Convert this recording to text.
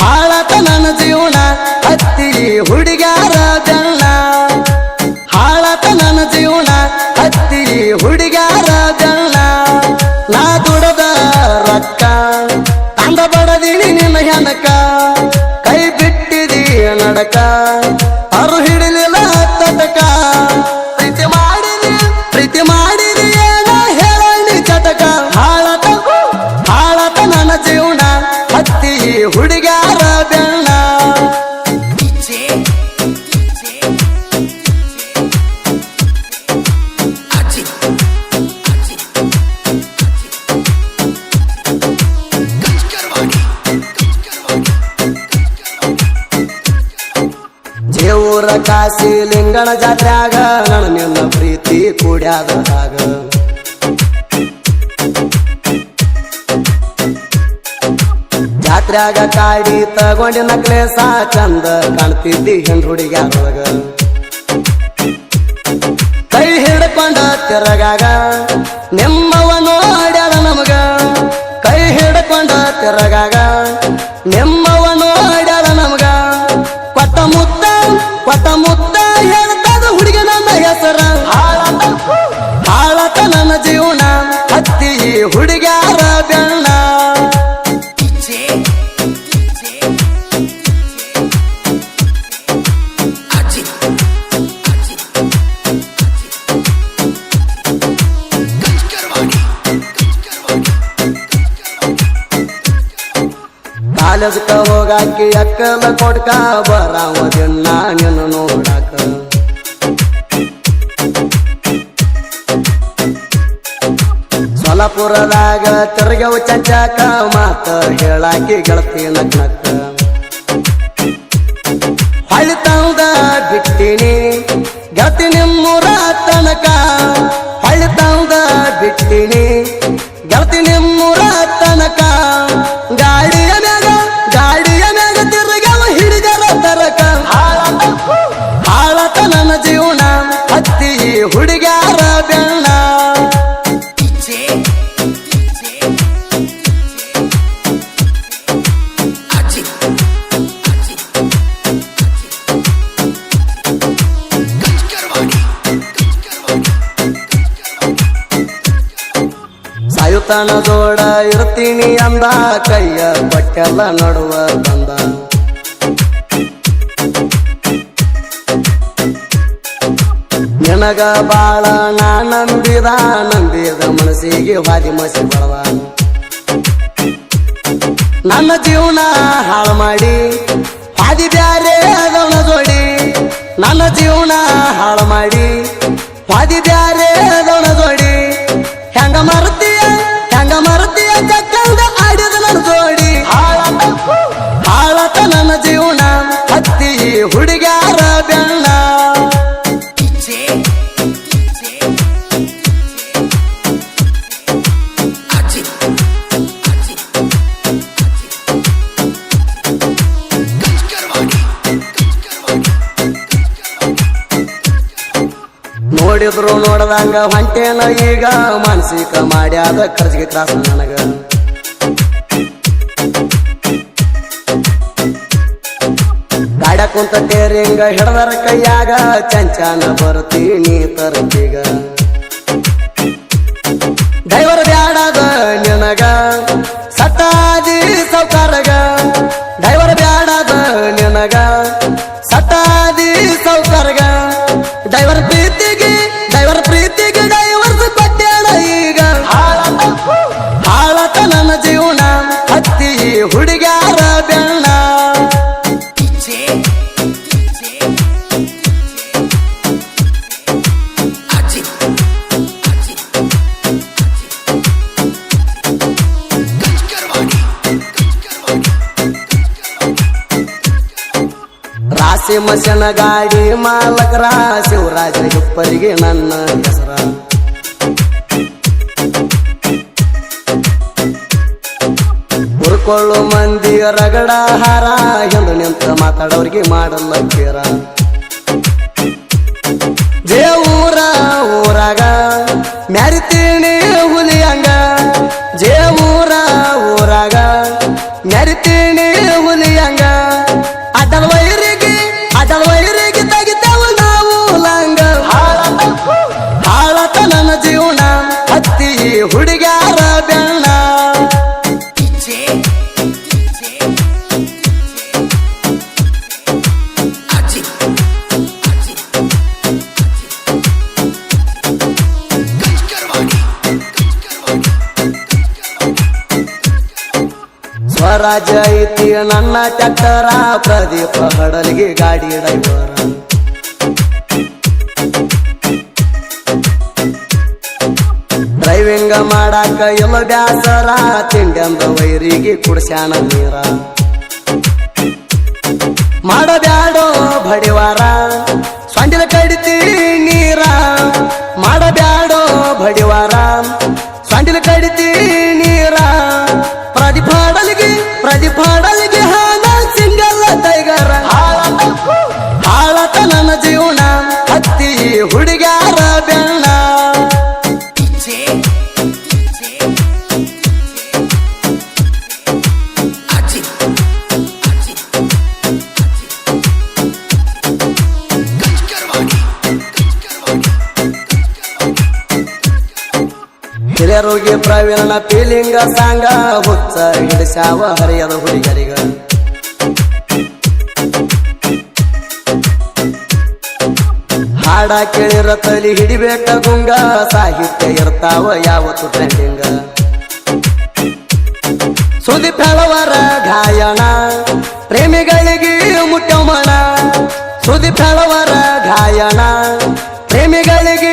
ಹಾಳತ ನನ್ನ ಜೀವನ ಹತ್ತಿ ಹುಡುಗಾರ ಜನ. ಹಾಳತ ನನ್ನ ಜೀವನ ಹತ್ತಿ ಹುಡುಗಾರ ಜನ. ನಾ ದುಡದ ರೊಕ್ಕ, ತಂದ ಬಡದಿನಿ ನಿನ್ನ ಹೆನಕ ಕೈ ಬಿಟ್ಟಿದಿ ನಡಕ ಅರು ಹಿಡಿಲಿಲ್ಲ ಕಾಸಿ ಲಿಂಗಣ ಜಾತ್ರ್ಯಾಗ ನನ್ನ ನಿನ್ನ ಪ್ರೀತಿ ಕೂಡ್ಯಾದಾಗ ಜಾತ್ರ್ಯಾಗ ಕಾಡಿ ತಗೊಂಡಿನ ಸಾ ಚಂದ ಕಾಣ್ತಿದ್ದಿ ಹೆಣ್ ಹುಡುಗ್ಯಾರೊಳಗ ಕೈ ಹಿಡ್ಕೊಂಡ ತೆರಗಾಗ ನಿಮ್ಮವ ನೋಡ್ಯಾದ ನಮಗ. ಕೈ ಹಿಡ್ಕೊಂಡ ತೆರಗಾಗ ನಿಮ್ಮವ ಕಾಲೇಜ್ಕ ಹೋಗಾಕಿ ಅಕ್ಕಲ ಕೊಡ್ಕ ಬರಾವದಿಲ್ಲ ನಿನ್ನ ನೋಡಾಕ. ಸೊಲಪುರದಾಗ ತಿರ್ಗವು ಚಂಚಾಕ, ಮಾತ ಹೇಳಾಕಿ ಗೆಳತಿ ನಗ್ನಕ್ಕ. ಹೊಳ್ಳಿ ಬಿಟ್ಟಿನಿ, ಗೆಳತಿ ನಿಮ್ಮೂರ ತನಕ. ಹೊಳ್ಳಿ ಬಿಟ್ಟಿನಿ, ಗೆಳತಿ ನಿಮ್ಮೂರ ತನಕ. ಸಾಯುತನ ಜೋಡ ಇರ್ತೀನಿ ಅಂದ, ಕೈಯ ಬಟ್ಟೆಲ್ಲ ನಡುವ ಬಂದ. ನಿನಗ ಬಾಳ ನಾ ನಂಬಿದ ನಂಬಿದ ಮನಸ್ಸಿಗೆ ವಾದಿ ಮಸಿ ಬಳವ ನನ್ನ ಜೀವನ ಹಾಳು ಮಾಡಿ, ಹಾದಿ ಬ್ಯಾರೆ ಅದವನ ಜೋಡಿ. ನನ್ನ ಜೀವನ ಹಾಳು ಮಾಡಿ, ಹಾದಿ ಬ್ಯಾರೆ ಅದವನ ಜೋಡಿ. ಹೆಂಗ ಮರ್ತೀಯ ನೋಡಿದ್ರು ನೋಡದಂಗ ಹೊಂಟೇನ ಈಗ. ಮಾನಸಿಕ ಮಾಡ್ಯಾದ ಖರ್ಚಿಗೆ ತ್ರಾಸ ನನಗ. ಗಾಡ ಕುಂತ ಟೇರಿಂಗ ಹಿಡದರ ಕೈಯಾಗ, ಚಂಚಾನ ಬರ್ತೀನಿ ತರ್ತೀಗ ಡೈವರ್ ಬ್ಯಾಡದ ನಿನಗ. ಸತಾಜಿ ಸೌಕಾರಗ ಮಸನ ಗಾಡಿ ಮಾಲಕರ ಶಿವರಾಜ ಇಪ್ಪರಿಗೆ ನನ್ನ ಹೆಸರ. ಹುರ್ಕೊಳ್ಳು ಮಂದಿ ರಗಡ ಹಾರ ಎಂದು ನಿಂತ ಮಾತಾಡೋರಿಗೆ ಮಾಡಲ್ಲ ಕೇರ. ಜೇ ಊರಾಗ ಮ್ಯಾರಿತೀನಿ ಸ್ವರಾಜ ಐತಿ ನನ್ನ ಟ್ಯಾಕ್ಟರ ಪ್ರದೀಪ ಹಡಲಿಗೆ ಗಾಡಿ ಡ್ರೈವರ್. ಡ್ರೈವಿಂಗ್ ಮಾಡಾಕ ಎಲ್ಲ ಬ್ಯಾಸರ? ತಿಂಡ್ಯಂದ ವೈರಿಗೆ ಕುಡ್ಸ್ಯಾನ ನೀರ. ಮಾಡಬ್ಯಾಡೋ ಬಡಿವಾರ? ಹಾಡಲಿಗೆ ಹಿರಿಯರೋಗಿ ಪ್ರವೀಣ ಪೀಲಿಂಗ ಸಾಂಗ. ಹುಚ್ಚ ಹಿಡಿಸಾವ ಹರಿಯದ ಹುಡುಗರಿಗ ಹಾಡ ಕೇಳಿರ ತಲಿ ಹಿಡಿಬೇಕ ಗುಂಗ. ಸಾಹಿತ್ಯ ಇರ್ತಾವ ಯಾವತ್ತು ಟ್ರೆಂಡಿಂಗ. ಸುದೀಪ್ ಹೇಳವರ ಗಾಯನ ಪ್ರೇಮಿಗಳಿಗೆ ಮುಟ್ಟಮಣ ಸುದೀಪ್ ಹೇಳವರ ಗಾಯಣ. ಪ್ರೇಮಿಗಳಿಗೆ